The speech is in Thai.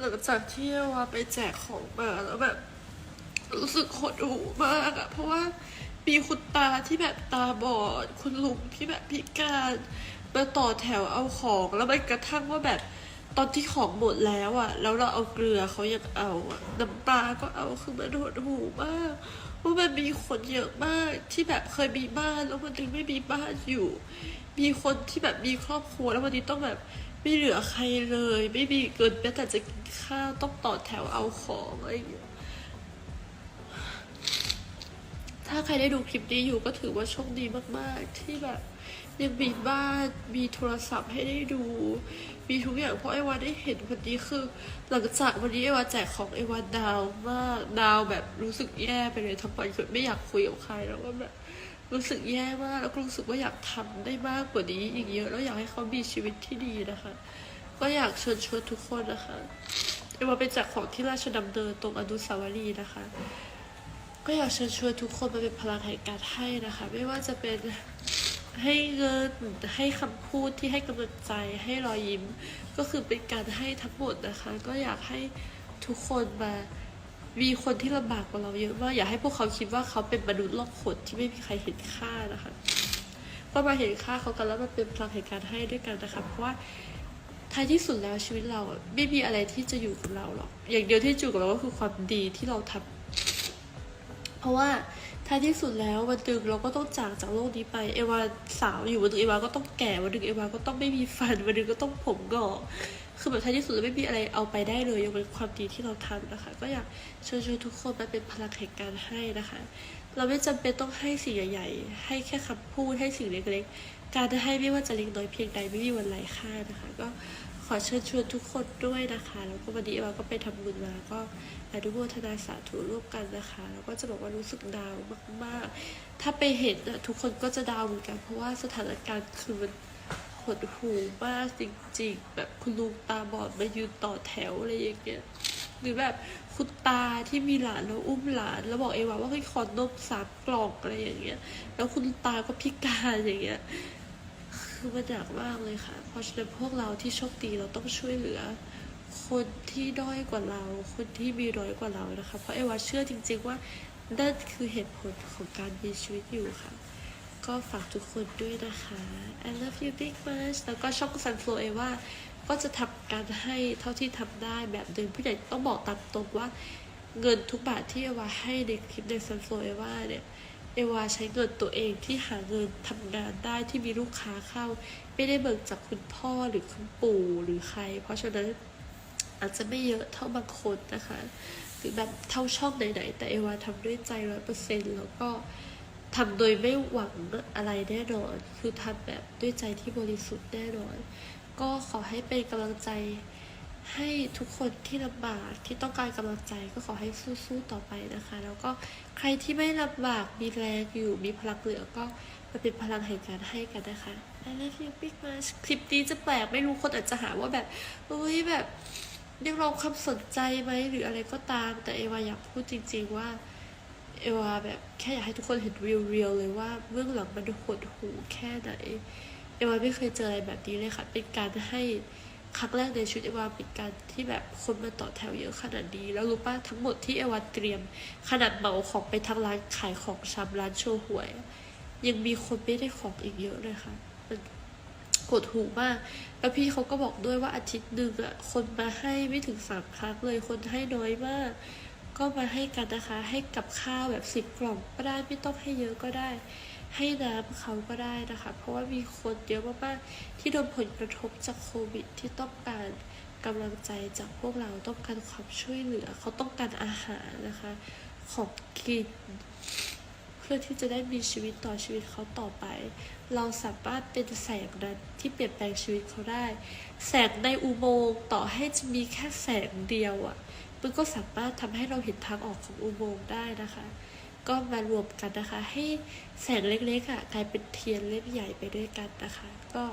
หลังจากที่ว่าไปแจกของมาแล้วแบบ รู้สึกหดหูมากอะเพราะว่ามีคุณตาที่แบบตาบอด คุณลุงที่แบบพิการมาต่อแถวเอาของแล้วมันกระทั่งว่าแบบตอนที่ของหมดแล้วอะแล้วเราเอาเกลือเขายังเอาอะน้ำปลาก็เอาคือมันหดหูมากว่ามันมีคนเยอะมากที่แบบเคยมีบ้านแล้ววันนึงไม่มีบ้านอยู่ มีคนที่แบบมีครอบครัวแล้ววันนี้ต้องแบบไม่เหลือใครเลย ไม่มีเงินแม้แต่จะกินข้าวต้องต่อแถวเอาของอะไรอย่างเงี้ยถ้าใครได้ดูคลิปนี้อยู่ก็ถือว่าโชคดีมาก ๆ ที่แบบยังมีบ้านมีโทรศัพท์ให้ได้ดู มีทุกอย่างเพราะไอวาได้เห็นวันนี้คือ หลังจากวันนี้ไอวาแจกของไอวาดาวมากดาวแบบรู้สึกแย่ไปเลยทั้งวันคือไม่อยากคุยกับใครแล้วก็แบบ รู้สึกแย่มากแล้วก็รู้สึกว่าอยากทำได้มากกว่านี้อีกเยอะ แล้วอยากให้เขามีชีวิตที่ดีนะคะ ก็อยากเชิญชวนทุกคนนะคะไอวาไปแจกของที่ราชดำเนินตรงอนุสาวรีย์นะคะ ก็อยากเชิญชวนทุกคนมาเป็นพลังแห่งการให้นะคะ ไม่ว่าจะเป็นให้เงินให้คำพูดที่ให้กำลังใจให้รอยยิ้ม ก็คือเป็นการให้ทั้งหมดนะคะ ก็อยากให้ทุกคนมา มีคนที่ลำบากกว่าเราเยอะมากอยากให้พวกเขาคิดว่าเขาเป็นมนุษย์โลกขนที่ไม่มีใครเห็นค่านะคะก็มาเห็นค่าเขากันแล้วมาเป็นพลังแห่งการให้ด้วยกันนะคะเพราะว่าท้ายที่สุดแล้วชีวิตเราไม่มีอะไรที่จะอยู่กับเราหรอกอย่างเดียวที่จะอยู่กับเราก็คือความดีที่เราทำเพราะว่าท้ายที่สุดแล้ววันหนึ่งเราก็ต้องจากจากโลกนี้ไป เอวาสาวอยู่วันหนึ่งเอวาก็ต้องแก่วันหนึ่งเอวาก็ต้องไม่มีฟันวันหนึ่งก็ต้องผมงอก คือแบบท้ายที่สุดไม่มีอะไรเอาไปได้เลยยกเว้นความดีที่เราทำนะคะ ก็อยากเชิญชวนทุกคนมาเป็นพลังแห่งการให้นะคะ เราไม่จำเป็นต้องให้สิ่งใหญ่ๆ ให้แค่คำพูดให้สิ่งเล็กๆ การให้ไม่ว่าจะเล็กน้อยเพียงใดไม่มีวันไร้ค่านะคะ ก็ขอเชิญชวนทุกคนด้วยนะคะ แล้วก็วันนี้เอวาก็ไปทำบุญมาก็อนุโมทนาสาธุร่วมกันนะคะ แล้วก็จะบอกว่ารู้สึกดาวมาก ๆ ถ้าไปเห็นทุกคนก็จะดาวเหมือนกัน เพราะว่าสถานการณ์คือมัน หดหูมากจริงๆ แบบคุณลุงตาบอดมายืนต่อแถวอะไรอย่างเงี้ยหรือแบบคุณตาที่มีหลานแล้วอุ้มหลาน แล้วบอกเอวาว่าให้ขอนมสามกล่องอะไรอย่างเงี้ย แล้วคุณตาก็พิการอย่างเงี้ย คือมันหนักมากเลยค่ะ เพราะฉะนั้นพวกเราที่โชคดีเราต้องช่วยเหลือ คนที่ด้อยกว่าเรา คนที่มีน้อยกว่าเรานะคะ เพราะเอวาเชื่อจริง ๆ ว่านั่นคือเหตุผลของการมีชีวิตอยู่ค่ะ ก็ฝากทุกคนด้วยนะคะ I love you big much แล้วก็ช่อง Sunflow เอว่าก็จะทำการให้เท่าที่ทำได้แบบหนึ่งผู้ใหญ่ต้องบอกตามตรงว่าเงินทุกบาทที่เอวาให้ในคลิปใน Sunflow เอว่าเนี่ยเอวาใช้เงินตัวเองที่หาเงินทำงานได้ที่มีลูกค้าเข้า ไม่ได้เบิกจากคุณพ่อหรือคุณปู่หรือใคร เพราะฉะนั้นอาจจะไม่เยอะเท่าบางคนนะคะ หรือแบบเท่าช่องไหนๆแต่เอวาทำด้วยใจร้อยเปอร์เซ็นต์แล้วก็ ทำโดยไม่หวังอะไรแน่นอน คือทำแบบด้วยใจที่บริสุทธิ์แน่นอน ก็ขอให้เป็นกำลังใจให้ทุกคนที่ลำบากที่ต้องการกำลังใจก็ขอให้สู้ๆต่อไปนะคะ แล้วก็ใครที่ไม่ลำบากมีแรงอยู่มีพลังเหลือก็มาเป็นพลังแห่งการให้กันนะคะ I love you big much คลิปนี้จะแปลกไม่รู้คนอาจจะหาว่าแบบเฮ้ยแบบเรียกร้องความสนใจไหมหรืออะไรก็ตาม แต่เอวาอยากพูดจริง ๆว่า เอวาแบบแค่อยากให้ทุกคนเห็นเรียลๆเลยว่าเบื้องหลังมันหดหูแค่ไหน เอวาไม่เคยเจออะไรแบบนี้เลยค่ะ เป็นการให้ครั้งแรกในชีวิตเอวาเป็นการที่แบบคนมาต่อแถวเยอะขนาดนี้แล้วรู้ป่ะทั้งหมดที่เอวาเตรียม ขนาดเหมาของไปทางร้านขายของชำร้านโชว์หวย ยังมีคนไม่ได้ของอีกเยอะเลยค่ะมันกดหูมาก แล้วพี่เขาก็บอกด้วยว่าอาทิตย์หนึ่งอะคนมาให้ไม่ถึงสามครั้งเลยคนให้น้อยมาก ก็มาให้กันนะคะ ให้กับข้าวแบบสิบกล่องก็ได้ไม่ต้องให้เยอะก็ได้ ให้น้ำเขาก็ได้นะคะ เพราะว่ามีคนเยอะมากๆที่โดนผลกระทบจากโควิดที่ต้องการกำลังใจจากพวกเราต้องการความช่วยเหลือ เขาต้องการอาหารนะคะ ของกิน เพื่อที่จะได้มีชีวิตต่อชีวิตเขาต่อไป เราสามารถเป็นแสงนั้นที่เปลี่ยนแปลงชีวิตเขาได้ แสงในอุโมงค์ต่อให้จะมีแค่แสงเดียวอะ่ะ มันก็สามารถทำให้เราเห็นทางออกของอุโมงค์ได้นะคะ ก็มารวมกันนะคะ ให้แสงเล็กๆอะกลายเป็นเทียนเล่มใหญ่ไปด้วยกันนะคะ ก็